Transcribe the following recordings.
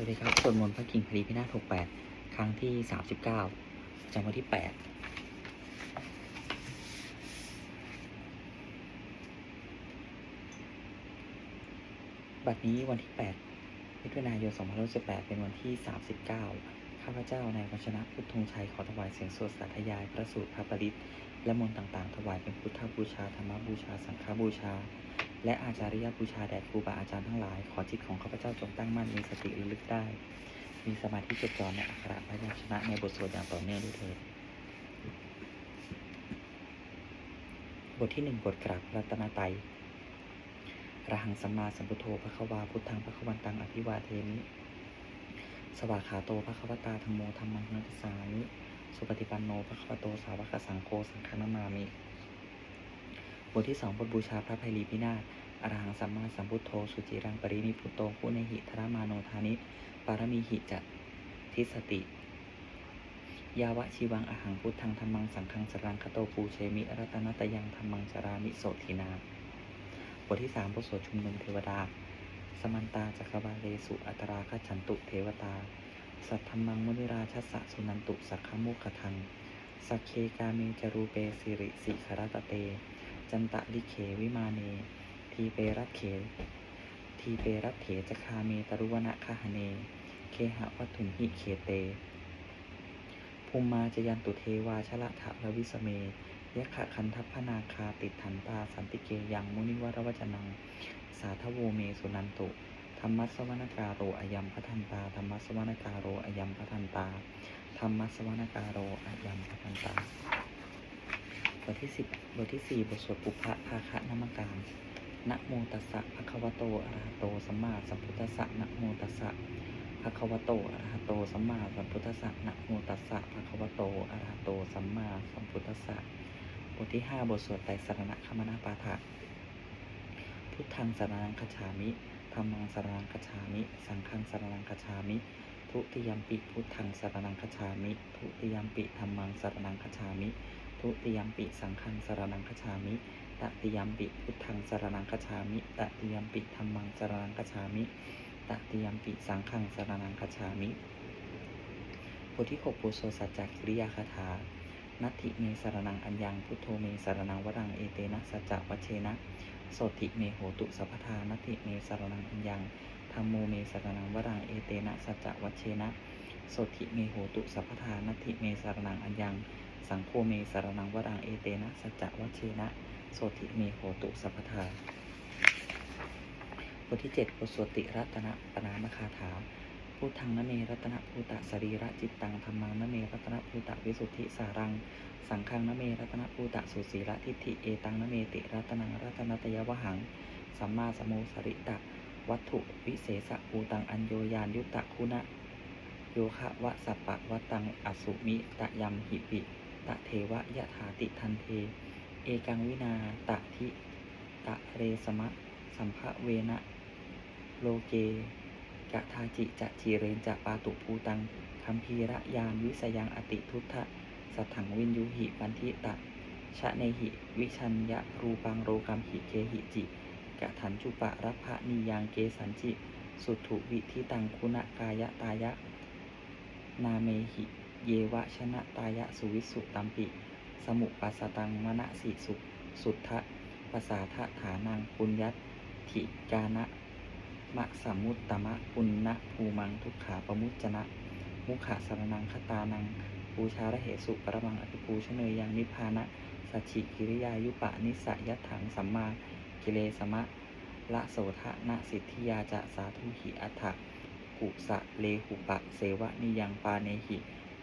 วัสดีครับสวดมนต์พระกิ่งพลีพินาศ68ครั้งที่39ประจำวันที่8บัดนี้วันที่8มิถุนายน2518เป็นวันที่39ข้าพเจ้าในวัชนะพุทธงชัยขอถวายเสียงสวดสาธยาย พระสูตรพระปริตและมนต์ต่างๆ ถวายเป็นพุทธบูชา ธรรมบูชา สังฆบูชา และอาจาริยบูชาแด่ครูบาอาจารย์ทั้งหลาย ขอจิตของข้าพเจ้าจงตั้งมั่นมีสติระลึกได้ มีสมาธิจดจ่อในอักขระพยัญชนะในบทสวดอย่างต่อเนื่องด้วยเถิดบทที่หนึ่งบทกราบรัตนไตรัยอรหังสัมมาสัมพุทโธพระควาพุทธังพระควันตังอภิวาเทมิ สวากขาโตพระควตาธรรมโมธรรมังนัสสามิสุปฏิปันโนพระควโตสาวกสังโฆสังฆนามามิ บทที่สองบทบูชาพระไพรีพินาศ อรหังสัมมาสัมพุทโธ สุจิรังปรินิพุโตผู้ในหิทรมาโนธานิ ปารมีหิจัตทิสติ ยาวะชีวังอหังพุทธังธรรมังสังฆังสรังคโตปูเชมิรัตนตยังธรรมังสรามิโสทินา บทที่สามบทสวดชุมนุมเทวดา สมันตาจักรวาเลสุอัตราคฉันตุเทวตา สัทธมมังมุนิราชสสะสุนันตุสักขมุขทังสักเคกาเมจรูเปสิริสิขรตเต จันตะลิเขวิมาเน ทีเปรัตเขทีเปรัตเถจคาเมตรุวนะคาหเน เคหะวัตถุหิเคเต ภูมิมาจยันตุเทวาชละทะละวิสเมยะขะคันทัพพนาคาติดถันตาสันติเกยังมุนิวรวจนัง สาทโวเมสุนันตุธรรมสวนการโรอยัมพทันตาธรรมสวนการโรอยัมพทันตาธรรมสวนการโรอยัมพทันตา บทที่สิบบทที่สี่บทสวดปุพพะภาคะนามการ นะโมตัสสะภะคะวะโตอะระหะโตสัมมาสัมพุทธัสสะนะโมตัสสะภะคะวะโตอะระหะโตสัมมาสัมพุทธัสสะนะโมตัสสะภะคะวะโตอะระหะโตสัมมาสัมพุทธัสสะบทที่ห้าบทสวดไตรสรณคมนาปาฐะพุทธังสรนังคฉามิธรรมังสรนังคฉามิ สังฆังสรนังคฉามิ ทุติยมปิพุทธังสรนังคฉามิ ทุติยมปิธรรมังสรนังคฉามิ ทุติยมปิสังฆังสรนังคฉามิ ตติยมปิพุทธังสรนังคจฉามิตติยมปิธรรมังสรนังคจฉามิตติยมปิสังฆังสรนังคจฉามิบทที่หกปุโสสัจจกิริยาคาถานัตถิเมสรนังอัญญังพุทโธเมสรนังวรังเอเตนะสัจจวัชเชนะโสติเมโหตุสัพพทานัตถิเมสรนังอัญญังธรรมโมเมสรนังวรังเอเตนะสัจจวัชเชนะโสติเมโหตุสัพพทานัตถิเมสรนังอัญญังสังโฆเมสรนังวรังเอเตนะสัจจวัชเชนะ โสติเมโหตุสัพพทาบทที่เจ็ดบทสวดติรัตนปนามคาถาพุทธังนเมรัตนภูตะสรีระจิตตังธรรมังนเมรัตนภูตะวิสุทธิสารัง สังฆังนเมรัตนภูตะสุสีระทิฏฐิเอตังนเมติรัตนังรัตนตยวหัง สัมมาสมโมสริตะ วัตถุวิเศษภูตังอัญโยยานยุตตะคุณะโยคะวะสัปปะวัตังอสุมิตะยัมหิปิ ตะเทวะยะถาติทันเท เอกังวินาตะทิตะเรสมะ สัมภเวนะ โลเกกะทาจิจะจีเรนจะปาตุภูตังคัมพีระยานวิสยังอติทุทธะสัถังวินยูหิปันทิตะ ชะเนหิ วิชัญญะรูปังโรกัมหิเคหิจิ กะถันจุปะรัพพะนิยังเกสันจิ สุถุวิทิตังคุณกายะตายะ นาเมหิ เยวะชนะตายะสุวิสุตัมปิ สมุปัสสตังมณสิสุสุทธะปสาทะฐานังปุญญติกานะมะสมมุตตมะปุณณภูมังทุกขาปมุจจนะ มุขะสรนังคตานังปูชาระเหสุปรมังอภิปูชเนยยังนิพพานะสัจฉิกิริยายุปะนิสยัตถังสัมมากิเลสมะละโสทะนะสิทธิยาจะสาธุหิอัฏฐะกุสะเลหุปะเสวะนิยังปาเนหิ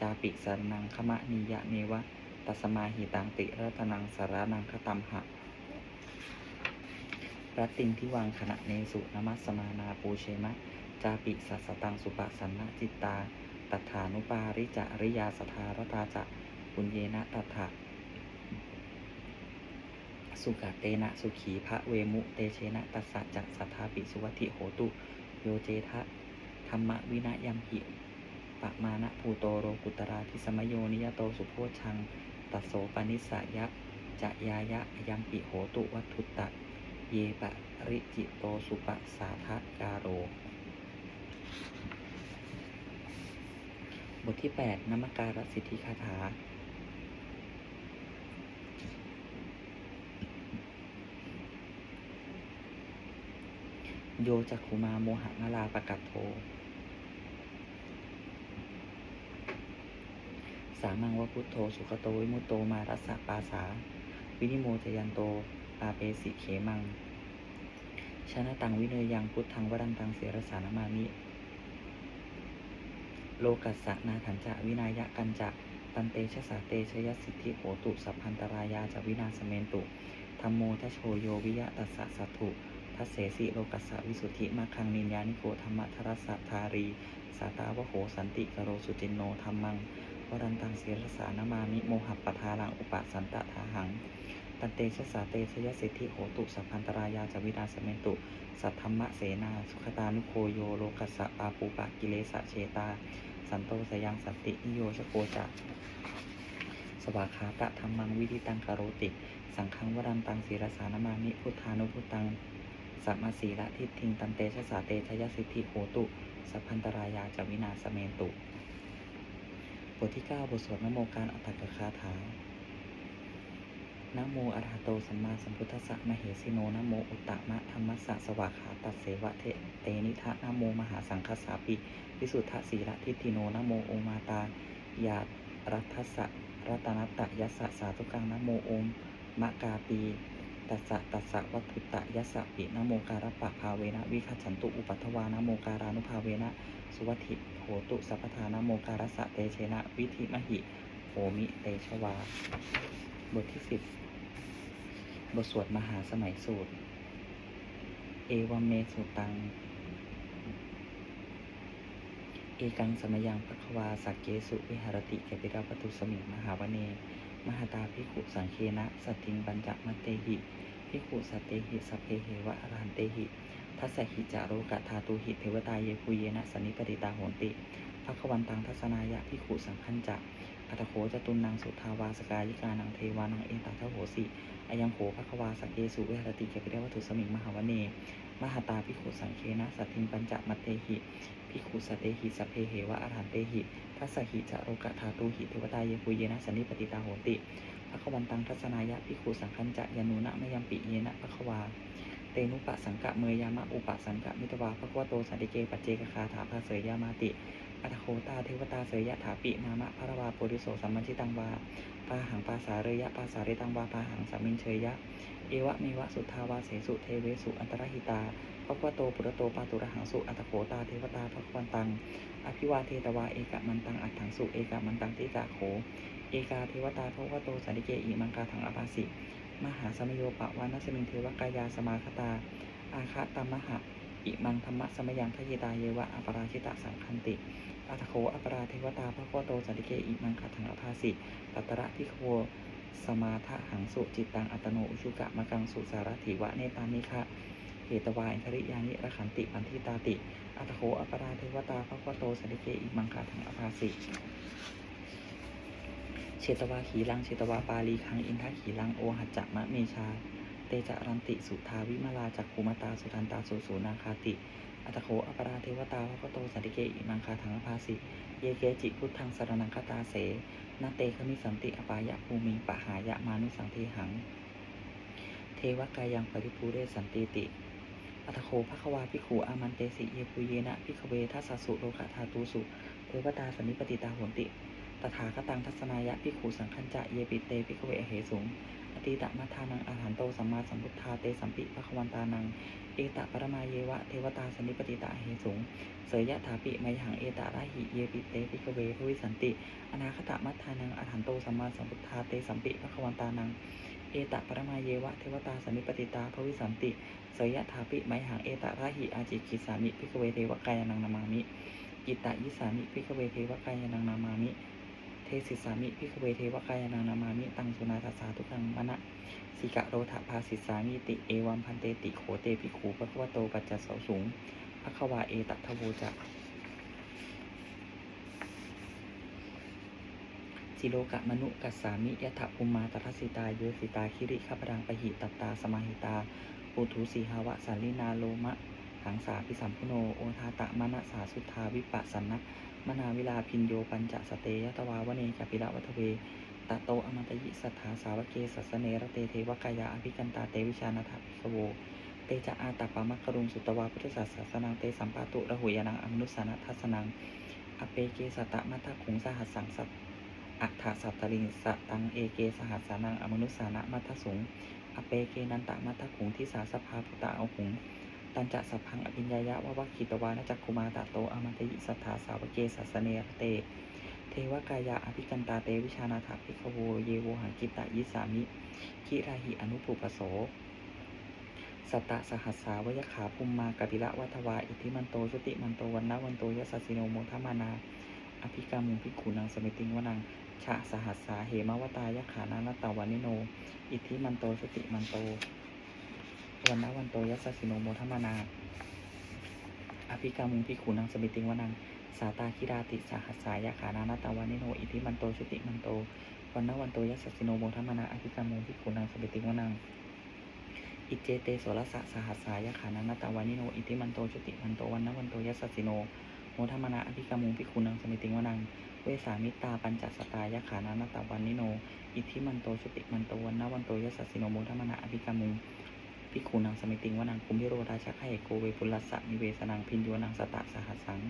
จาปิสรนังขมะนิยะเนวะ ตัสมาหิตังติรัตนังสารนังคตัมหะรัตติงที่วางขณะเนสุนมัสสมานาปูเชมะ จาปิสัสตังสุปสันนจิตตา ตัฐานุปาริจาริยาสทารตาจะปุญเยนะตัฐะสุกะเตนะสุขีพระเวมุเตเชนะตัสสะจัสัทธาปิสุวัติโหตุ โยเจทะธรรมวินะยัมหิปะมานะภูโตโรกุตราทิสมโยนิยโตสุโพชัง ตโสปนิสยะจะยายะยัมปิโหตุวัตถุตะ เยปะริจิโตสุปสาทะกาโร บทที่ 8นมักการสิทธิคาถา โยจักขุมาโมหะนาลาปะกัตโท สามังวพุทโธสุขโตวิมุตโตมารัสสะปาสา วินิโมจยันโตอาเปสิเขมังชนะตังวิเนยยังพุทธังวรันตังเสรสานามามิโลกัสสะนาถันจะวินายะกันจะตันเตชะสาเตชยสิทธิโหตุสัพพันตรายาจะวินาสเมนตุธรรมโมทโชโยวิยะตัสสะสัตถุทัสเสสิโลกัสสะวิสุทธิมาคังนินยานิโกธรรมทรัสสะทารี สาตาวโหสันติกโรสุจินโนธรรมัง รันตังเสรสานามามิโมหัปปทาลังอุปสันตะทาหัง ตันเตชะสาเตชยสิทธิโหตุสัพพันตรายาจวินาสเมนตุ สัทธรรมะเสนา สุขตานุโคโยโลกัสสะปาปูปะกิเลสะเชตา สันโตสยังสันตินิโยชโกจะสวาคาตะธรรมังวิธิตังกโรติ สังฆังวรันตังศีรสานามามิพุทธานุพุตังสัมมาสีละทิฏฐิงตันเตชะสาเตชยสิทธิโหตุ สัพพันตรายาจวินาสเมนตุ ทที่ 9 บทสวดนโมการอัตถกคาถานโมอระหะโตสัมมาสัมพุทธัสสะมเหสิโนนโมอุตตะมะธรรมัสสะสวากขาตัสเสวะเทเตนิทะนโมมหาสังคสาปิวิสุทธสีระทิฏฐิโนนโมโอมาตายารัทสะรัตนัตตะยัสสะสาธุกังนโมโอมมะกาปีตัสสะตัสสะวัตถุตะยัสสะปินโมการปะภาเวนะวิคัจฉันตุอุปัฏฐวานโมการานุภาเวนะ สุวัติโหตุสัพพทานโมการสสะเตเชนะ วิธิมหิโหมิเตชวา บทที่สิบบทสวดมหาสมัยสูตร เอวเมสุตัง เอกังสมยังภควาสักเกสุวิหารติเกปิราปตุสมิงมหาวเน มหาตาพิขุสังเคนะ สัตติงบัญจมัตเตหิพิขุสตเตหิสพเพเหวะอรหันเตหิ ทัสสหิจาโรกะธาตุหิเทวตาเยปุเยนะสนนิปติตาโหติภควันตังทัศนายะพิขุสังคัญจะอัตโขจตุนังสุทาวาสกายิกานังเทวานังเอตาทโหสิอายังโขภควาสักเกสุเวหติเกปิราวัตุสมิงมหาวเน มหาตาพิขุสังเคนะสัตทิงปัญจมัตเตหิพิขุสเตหิสัเพเหวะอรหันเตหิทัสสะหิจะโรกะธาตุหิเทวตาเยปุเยนะสันนิปติตาโหติภควันตังทัศนายะพิขุสังคัญจะยานุนะมยัมปิเยนะภควา เตนุปะสังกะเมยามะอุปะสังกะมิตวาภควโตสันติเกปัจเจกคาถาภาเสยยามาติอัตโคตาเทวตาเสยยะถาปินามะพระวาโพธิโสสัมมัญชิตังวาปาหังปาสาเรยะปาสาเรตังวาปาหังสัมมินเชยยะ เอวะเมวะสุทาวาเสสุเทเวสุอันตรหิตาภควโตปุรโตปาตุระหังสุอัตโขตาเทวตาภควันตัง อภิวาเทตวาเอกะมันตังอัตถังสุเอกะมันตังติกะโข เอกาเทวตาภควโตสันติเกอิมังกาถังอภาสิ มหาสมโยปะวานัสมิงเทวกายาสมาคตา อาคาตมหะอิมังธรรมะสมยังทะเยตาเยวะอัปราชิตะสังคันติอัตโขอปราเทวตาภควโตสันติเกอิมังคาถังอภาสิตัตระพิโคสมาทะหังสุจิตตังอัตโนอุชุกะมะกังสุสารถิวะเนตานิคะเหตวาอินทริยานิระขันติปันทิตาติอัตโขอปราเทวตาภควโตสันติเกอิมังคาถังอภาสิ เชตวาขีลังเชตวาปาลีคังอินทขีลังโอหัจจะมะเมชา เตจะรันติสุทาวิมาลาจักขุมตาสุทันตาสุสูนาคาติอัตโขอปราเทวตาภควโตสันติเกอิมังคาถังภาสิเยเกจิพุทธังสรนังคตาเสนาเตคมิสันติอปายะภูมิปะหายะมานุสังเทหัง เทวกายังปริภูเรสันติติ อัตโคภควาภิขุอามันเตสิเยปุเยนะภิขเวทัสสุโลกะธาตุสุเทวตาสันนิปติตาหนติ ตถาคตังทัศนายะภิขุสังคัญจะเยปิเตภิกเวเหสุงอติตะมัทานังอาหันโตสัมมาสัมพุทธาเตสัมปิภควันตานัง เอตะปรมาเยวะเทวตาสนนิปติตาเหสุงเสยยะถาปิไมหังเอตะราหิเยปิเตภิกเวภวิสันติ อนาคตะมัทานังอาหันโตสัมมาสัมพุทธาเตสัมปิภควันตานัง เอตะปรมาเยวะเทวตาสนนิปติตาภวิสันติ เสยยะถาปิไมหังเอตะราหิอาจิคิสามิภิกเวเทวกายานังนามามิอิตะยิสามิภิกเวเทวกายานังนามามิ สิสามิภิกขเวเทวกายานังนามามิตังสุนาทัสสาทุกังมณะสิกะโรทะภาสิสามิติเอวัมพันเตติโขเตภิขุปะควะโตปัจจสสสูงภควาเอตัทโวจะสิโลกะมนุกัสสามิยะถะภูมาตทัสสิตาเยสิตาคิริขปรังปหิตัตตาสมาหิตาปุถุสีหาวะสันลินาโลมะหังสาพิสัมพุโน โอทาตะมณสาสุทธาวิปัสสนะ มนาวิลาพินโยปัญจสเตยตวาวเนกัปิระวัทเวตะโตอมตยิสัทธาสาวเกสัสเนระเตเทวกายาอภิกันตาเตวิชานาถภิกขโวเตจะอาตัปปมัคครุงสุตวาพุทธศาสสนังเตสัมปาตุระหุยานังอมนุสสานัทัสนังอเปเกสตะมัทขุงสหัสสังสัตอัฏฐสัตตลิงสตังเอเกสหัสสานังอมนุสสานะมัทสุงอเปเกนันตะมัทขุงที่สาสภาพุตตาอหุง ตันจะสัพพังอภิญญายะวะวัคคิตวานะจักคุมาตะโตอมันตยิสัทธาสาวเกสัสเนรเต เทวกายะอภิกันตาเตวิชานาถภิกขโวเยโวหังกิตะยิสามิคิราหิอนุปุปโสสัตตะสหัสสาวยขาภูมมากปิละวัทวาอิทธิมันโตชุติมันโตวันนะวันโตยสสสิโนโมทมานา อภิกามุงพิกขุนังสมิติงวนังชะสหัสสาเหมวตายขานานตาวานิโน อิทธิมันโตชุติมันโต วันนะวันโตยสสสิโนโมทมนา อภิกามุงพิขุนังสมิติงวนัง สาตาคิราติสาหัสสายขานานตาวานิโน อิทิมันโตชุติมันโต วันนะวันโตยสสสิโนโมทมนา อภิกามุงพิขุนังสมิติงวนัง อิเจเตโสรสะสหัสสายขานานตาวานิโน อิทิมันโตชุติมันโต วันนะวันโตยัสสิโน โมทมนา อภิกามุงพิคุนังสมิติงวนัง เวสามิตาปัญจสตายขานานตาวันนิโน อิทิมันโตชุติมันโต วันนะวันโตยัสสิโนโมทมนา อภิกามุง พิคุนังสมิติงวนังคุมพิโรราชาไขโกเวปุลัสสะนิเวสนังพินโยนังสตะสหัสสัง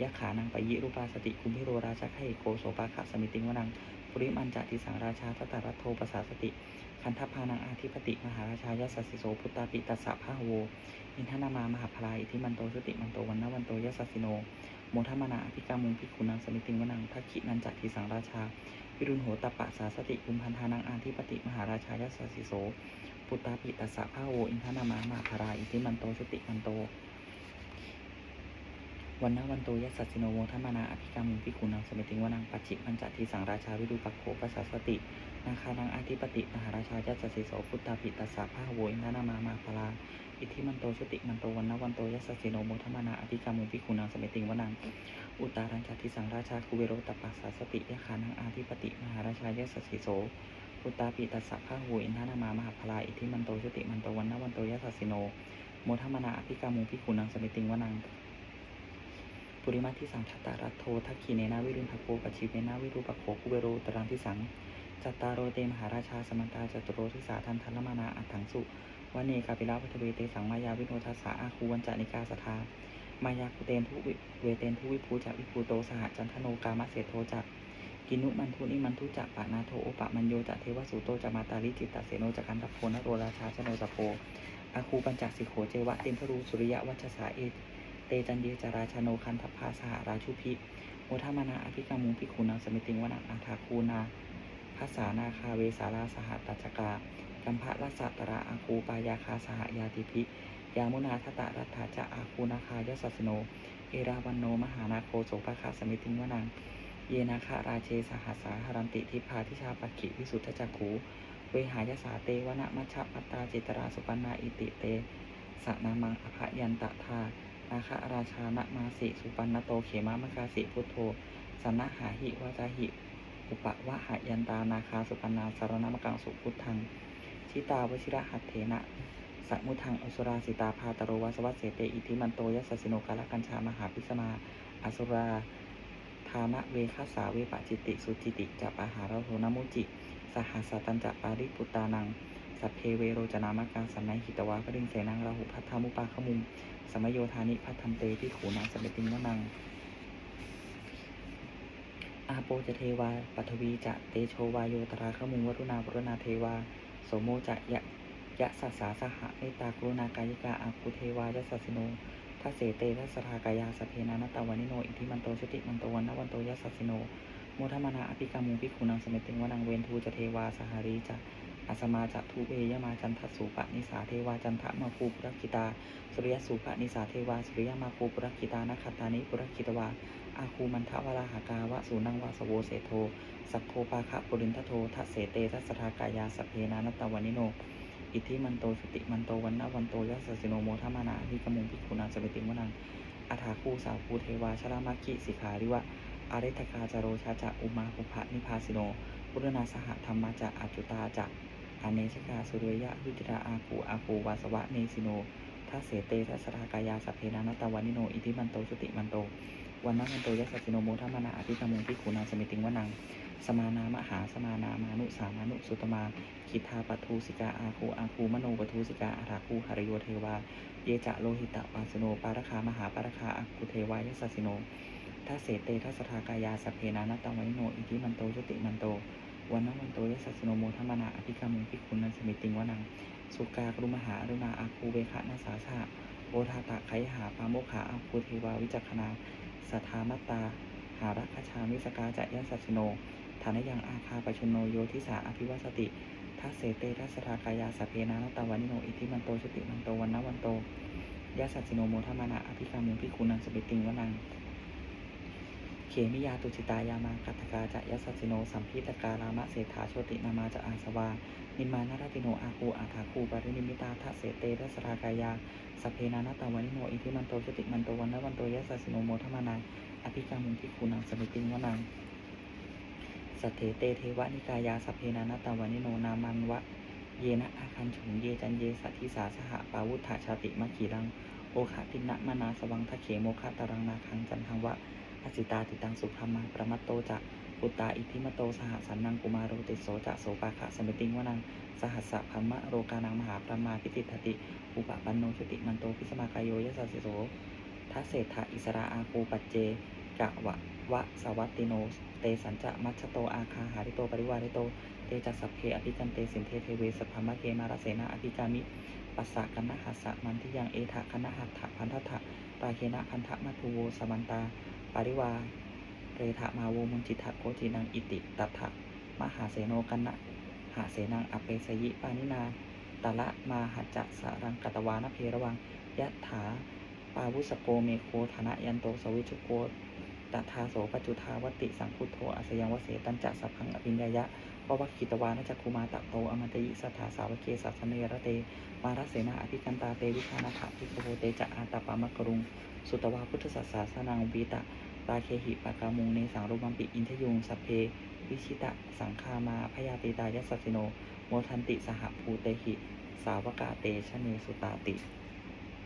ยะขานังปยิรูปาสติคุมพิโรราชาไขโกโสปาคะสมิติงวนังปุริมันจะทิสังราชาตตารัตโทปสาสติ คันทพานังอาธิปติมหาราชายสสสิโสพุตตาปิตัสสะพะโวอินทนามามหาพลายอิทิมันโตชุติมันโตวันนวันโตยสสสิโนโมทมานาอภิกามุงพิคุนังสมิติงวนังทักขินันจัติสังราชาวิรุณโหตปะสาสติกุมพันธานังอาธิปติมหาราชายสสสิโส ปุตตาปิตัสสะพะโวอินทนามามาพลายอิทิมันโตชุติมันโตวันนะวันโตยัสสิโนโมทมนาอภิกามุงพิคุนังสมิติงวนังปัจฉิมันจัตทิสังราชาวิรุปักโขปสสตินาคานังอาธิปติมหาราชายัสสิโสพุตตาปิตัสสะพะโวอินทนามามาพลาอิทิมันโตชุติมันโตวันนะวันโตยัสสิโนโมทมนาอภิกามุงพิคุนังสมิติงวนังอุตารัญจัตทิสังราชาคุเวโรตปัสสาสติยะขานังอาธิปติมหาราชายัสสสิโส พุตตาปิตัสสะพะโวอินทนามามหาพลาอิทธิมันโตชุติมันโตวันนวันโตยัสสสิโนโมทมนาอภิกามุงพิคุนังสมิติงวนังปุริมาทิสังทัตตารัตโททักขีเนนาวิรุณภโกปัชิเนนาวิรูปโขคุเวโรตรังทิสังจัตตารโรเตมหาราชาสมันตาจตุโรทิสาทันทันละมานาอัตถังสุวเนกาปิลาพัทเวเตสังมายาวิโนทัสสะอาคูวันจานิกาสทามายาคุเตนทุวิเวเตนทุวิภูจักวิภูโตสหจันทโนกามะเสโทจัก กินุมันทุนิมันทุจักปะนาโทโอปะมันโยจะเทวสุโตจะมาตาลิจิตตเสโนจักันตโพนโรราชาชโนสโพอาคูปัญจสิโขเจวะเต็มพรูสุริยะวัชสาเอเตจันเยจาราชโนคันทพาสหราชุพิโมทมานาอภิกามุงพิคุนังสมิติงวนังอาทาคูนาภาษานาคาเวสาราสหตัจกากัมภะรัสตระอาคูปายาคาสหยาติพิยามุนาทตะรัตถาจะอาคูนาคายสัสโน เอราวันโนมหานาโคโสภคาสมิติงวนัง เยนาคาราเชสหัสาหรันติทิพาทิชาปักขิวิสุทธจักขูเวหายสาเตวนะมัชปัตตาจิตราสุปันนาอิติเตสนามังอภยันตทานาคราชานะมาสิสุปันนโตเขมามกาสิพุทโธสนะหาหิวาจาหิ อุปะวะหายันตานาคาสุปันนาสารนมกังสุพุทธัง ชิตาวชิระหัตเถนะสัมุทังอสุราสิตาพาตโรวาสวัสเสเตอิทิมันโตยัสสสิโนกาลกัญชามหาพิสมาอสุรา ทานะเวคาสาเวปจิติสุจิติจับอาหารโทนมุจิ สหัสตันจะปาริปุตตานัง สัพเพเวโรจนามกังสันไนหิตวาปริงเสนังราหุพัทธามุปาขมุงสมโยธานิพัทธันเตที่ขูนังสมเด็จติงนังอาโปจะเทวาปัทวีจะเตโชวาโยตราขมุงวรุณาวรุณาเทวาโสโมจะยะยะสัสสาสหะเมตากรุณากายิกาอาคุเทวายะสัสโน ทัเสเตทัสทากายาสเพนานตาวานิโน อิทิมันโตชุติมันโตวันนวันโตยะสัสสิโนโมทมานาอภิกามุพิคุนังสมเด็จติงวนังเวนทูจะเทวาสหารีจะอาสมาจะทุเวยมาจันทสูปะนิสาเทวาจันทะมาภูปุรคิตา สุริยสูปะนิสาเทวาสุริยมาคูปุรคิตานาคตานิปุรคิตวาอาคูมันทวราหากาวะสูนังวาสโวเสโท สักโคปาคะปุรินทโททะเสเตทัสทากายาสเพนานตวานิโน อิทธิมันโตชุติมันโตวันนะวันโตยัสสิโนโมทมานาวิกมุงพิคุนังสเปติมวนังอาถาคูสาวภูเทวาชรามาคิสิขาริวะอาริทกาจาโรชาจะอุมาภุภะนิพาสิโนพุทธนาสหธรรมจะอจุตาจะอเนชกาสุริยะวิจราอาคูอาคูวาสวะเนสิโนทัสเสเตทัสรากายาสัพเพนานัตวานิโน อิทิมันโตชุติมันโตวันนัมันโตยัสสิโนโมทัมมนาอภิกรรมุงพิกขุนาสมิติงวนัง สมานามหาสมานามานุสามานุสุตมาคิทาปทูสิกาอาคูอาคูมโนปทูสิกาอาราคูหารโยเทวา เยจะโลหิตะปาสโนปารคามหาปารคาอากุเทวายสสะสิโนทัสเสเตทัสสรากายาสัพเพนานัตตวานิโนอิทิมันโตชุติมันโตวันนัมันโตยสสะสิโนโมทัมมนาอภิกรรมุพิกขุนาสมิติงวนัง สุกากรุมหาอรุณาอาคูเวคะนาสาสะโอทาตะไคหาปาโมขาอาคูเทวาวิจักขณาสัทธามัตตา หารัคชามิสกาจะยัสสสิโนานยังอาคาปชนโนโยทิสาอภิวสติทัสเสเตทัสรากายาสเพนานตวานิโนอิทิมันโตชติมันโตวันนวันโตยัสสสิโนโมทมานาอภิกามุงพิคุนังสปิติงวนังเขมิยาตุจิตายามากัตถกาจะยัสสสิโนสัมพิตการามะเศรษฐาโชตินามาจะอาสวา นิมมานารติโนอาคูอาถาคูปรินิมิตาทัสเสเตทัสรากายาสเพนานตตวานิโนอิทิมันโตชติมันโตวันนวันโตยัสสสิโนโมทมานาอภิกรรมุงพิคูนังสมิติงวนัง สัทเถเตเทวนิกายาสพเพนานตาวานิโนนามันวะ เยนะอาคันฉุงเยจันเยสัทิสาสหปาวุธาชาติมัคคีรัง โอคะตินะมนาสวังทะเขโมคะตารังนาคังจันทังวะอสิตาติตังสุภามังประมัตโตจะปุตตาอิทิมโตสหสันนังกุมารโรติโสจะโสปาคะสมิติงวนังสหัสสะพัมมะโรกานังมหาปรมาพิติทติ อุปปันโนชติมันโตพิสมากายโยยสสสิโสทัเศรษฐอิสราอาคูปัจเจกะวะวะสวัตติโน เตสัญจะมัชโตอาคาหาริโตปริวาริโต เตจัสัพเพอภิกันเตสินเทเทเวสพพมะเกมารเสนาอภิกามิปัสสะกันนะหัสสะมันทิยังเอทะคณะหัตถะพันธะปาเคนะพันธะมัทุโวสมันตาปาริวาเรทะมาโวมุนจิทะโกจินังอิติตัทะมหาเสโนกันนะหาเสนังอเปสยิปานินาตะละมาหัจจะสารังกตวานเพระวังยะถาปาวุสโกเมโคธนะยันโตสวิชุโก ตถาโสปจุทาวติสังคุโทอาสยังวเสตันจะสัพพังอภิญญายะปวัคคิตวานะจักคุมาตะโตอมตยิสัทธาสาวเคสัสเนระเต มารเสนาอภิกันตาเตวิชานาถาภิกขโเตจะอาตาปามะกรุง สุตวาพุทธสัสสาสนังวีตะตาเคหิปากามุงเนสังรูปัมปิอินทยุงสัพเพ วิชิตะสังคามาพยาติตายสสสิโน โมทันติสหภูเตหิ สาวกาเตชเนสุตาติ